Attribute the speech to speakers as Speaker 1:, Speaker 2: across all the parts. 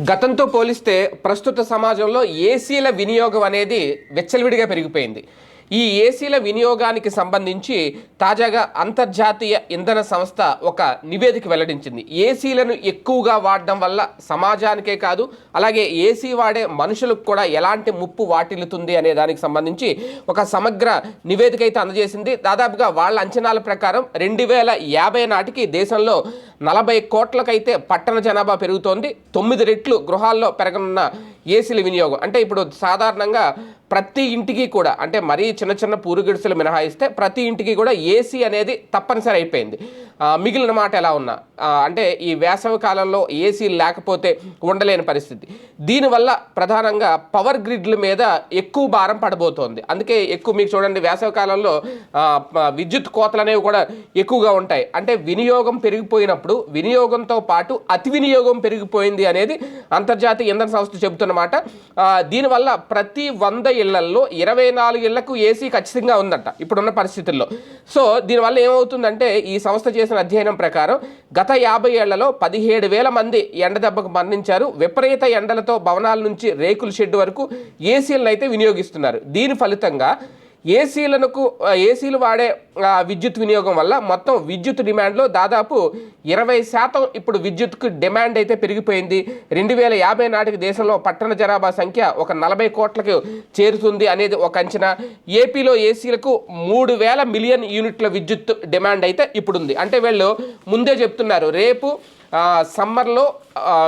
Speaker 1: గతంతో పోలిస్తే ప్రస్తుత సమాజంలో ఏసీల వినియోగం అనేది వెచ్చలవిడిగా పెరిగిపోయింది. ఈ ఏసీల వినియోగానికి సంబంధించి తాజాగా అంతర్జాతీయ ఇంధన సంస్థ ఒక నివేదిక వెల్లడించింది. ఏసీలను ఎక్కువగా వాడడం వల్ల సమాజానికే కాదు అలాగే ఏసీ వాడే మనుషులకు కూడా ఎలాంటి ముప్పు వాటిల్లుతుంది అనే దానికి సంబంధించి ఒక సమగ్ర నివేదిక అయితే అందజేసింది. దాదాపుగా వాళ్ళ అంచనాల ప్రకారం రెండు వేల యాభై నాటికి దేశంలో నలభై కోట్లకైతే పట్టణ జనాభా పెరుగుతోంది. తొమ్మిది రెట్లు గృహాల్లో పెరగనున్న ఏసీల వినియోగం. అంటే ఇప్పుడు సాధారణంగా ప్రతి ఇంటికి కూడా అంటే మరీ చిన్న చిన్న పూరుగిడుసులు మినహాయిస్తే ప్రతి ఇంటికి కూడా ఏసీ అనేది తప్పనిసరి అయిపోయింది. మిగిలిన మాట ఎలా ఉన్నా అంటే ఈ వేసవి కాలంలో ఏసీ లేకపోతే ఉండలేని పరిస్థితి. దీనివల్ల ప్రధానంగా పవర్ గ్రిడ్ల మీద ఎక్కువ భారం పడబోతోంది. అందుకే ఎక్కువ మీకు చూడండి వేసవి కాలంలో విద్యుత్ కోతలు అనేవి కూడా ఎక్కువగా ఉంటాయి. అంటే వినియోగం పెరిగిపోయినప్పుడు వినియోగంతో పాటు అతి వినియోగం పెరిగిపోయింది అనేది అంతర్జాతీయ ఇంధన సంస్థ చెబుతున్నమాట దీనివల్ల ప్రతి వంద ఇళ్ళల్లో ఇరవై నాలుగు ఇళ్ళకు ఏసీ ఖచ్చితంగా ఉందంట ఇప్పుడున్న పరిస్థితుల్లో. సో దీనివల్ల ఏమవుతుందంటే ఈ సంస్థ చేసిన అధ్యయనం ప్రకారం గత యాభై ఏళ్ళలో పదిహేడు వేల మంది ఎండ దెబ్బకు మరణించారు. విపరీత ఎండలతో భవనాల నుంచి రేకుల షెడ్ వరకు ఏసీలను అయితే వినియోగిస్తున్నారు. దీని ఫలితంగా ఏసీలకు ఏసీలు వాడే విద్యుత్ వినియోగం వల్ల మొత్తం విద్యుత్ డిమాండ్లో దాదాపు ఇరవై శాతం ఇప్పుడు విద్యుత్కు డిమాండ్ అయితే పెరిగిపోయింది. రెండు వేల యాభై నాటికి దేశంలో పట్టణ జనాభా సంఖ్య ఒక నలభై కోట్లకు చేరుతుంది అనేది ఒక అంచనా. ఏపీలో ఏసీలకు మూడు వేల మిలియన్ యూనిట్ల విద్యుత్ డిమాండ్ అయితే ఇప్పుడుంది. అంటే వీళ్ళు ముందే చెప్తున్నారు రేపు సమ్మర్లో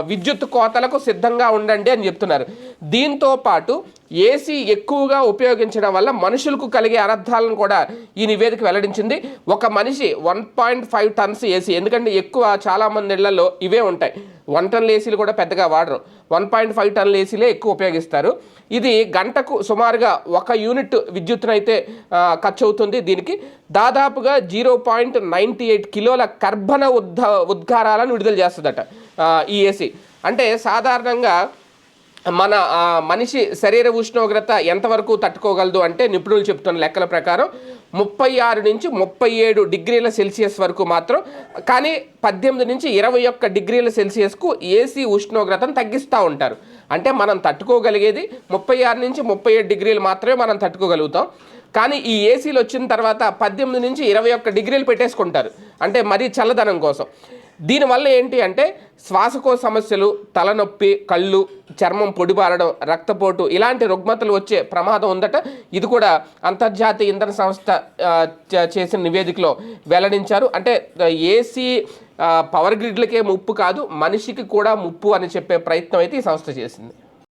Speaker 1: విద్యుత్ కోతలకు సిద్ధంగా ఉండండి అని చెప్తున్నారు. దీంతో పాటు ఏసీ ఎక్కువగా ఉపయోగించడం వల్ల మనుషులకు కలిగే అనర్థాలను కూడా ఈ నివేదిక వెల్లడించింది. ఒక మనిషి one point five tons AC ఎందుకంటే ఎక్కువ చాలామంది ఇళ్ళలో ఇవే ఉంటాయి. వన్ టన్ల ఏసీలు కూడా పెద్దగా వాడరు. వన్ పాయింట్ ఫైవ్ టన్ల ఏసీలే ఎక్కువ ఉపయోగిస్తారు. ఇది గంటకు సుమారుగా ఒక యూనిట్ విద్యుత్నైతే ఖర్చు అవుతుంది దీనికి. దాదాపుగా జీరో పాయింట్ నైంటీ ఎయిట్ కిలోల కర్బన ఉద్ద ఉద్గారాలను విడుదల చేస్తుందట ఈ ఏసీ. అంటే సాధారణంగా మన మనిషి శరీర ఉష్ణోగ్రత ఎంతవరకు తట్టుకోగలదు అంటే నిపుణులు చెప్తున్న లెక్కల ప్రకారం ముప్పై ఆరు నుంచి ముప్పై ఏడు డిగ్రీల సెల్సియస్ వరకు మాత్రం కానీ పద్దెనిమిది నుంచి ఇరవై ఒక్క డిగ్రీల సెల్సియస్కు ఏసీ ఉష్ణోగ్రతను తగ్గిస్తూ ఉంటారు. అంటే మనం తట్టుకోగలిగేది ముప్పై ఆరు నుంచి ముప్పై ఏడు డిగ్రీలు మాత్రమే మనం తట్టుకోగలుగుతాం. కానీ ఈ ఏసీలు వచ్చిన తర్వాత పద్దెనిమిది నుంచి ఇరవై ఒక్క డిగ్రీలు పెట్టేసుకుంటారు. అంటే మరీ చల్లదనం కోసం. దీనివల్ల ఏంటి అంటే శ్వాసకోశ సమస్యలు తలనొప్పి కళ్ళు చర్మం పొడిబారడం రక్తపోటు ఇలాంటి రుగ్మతలు వచ్చే ప్రమాదం ఉందట. ఇది కూడా అంతర్జాతీయ ఇంధన సంస్థ చేసిన నివేదికలో వెల్లడించారు. అంటే ఏసీ పవర్ గ్రిడ్లకే ముప్పు కాదు మనిషికి కూడా ముప్పు అని చెప్పే ప్రయత్నం అయితే ఈ సంస్థ చేసింది.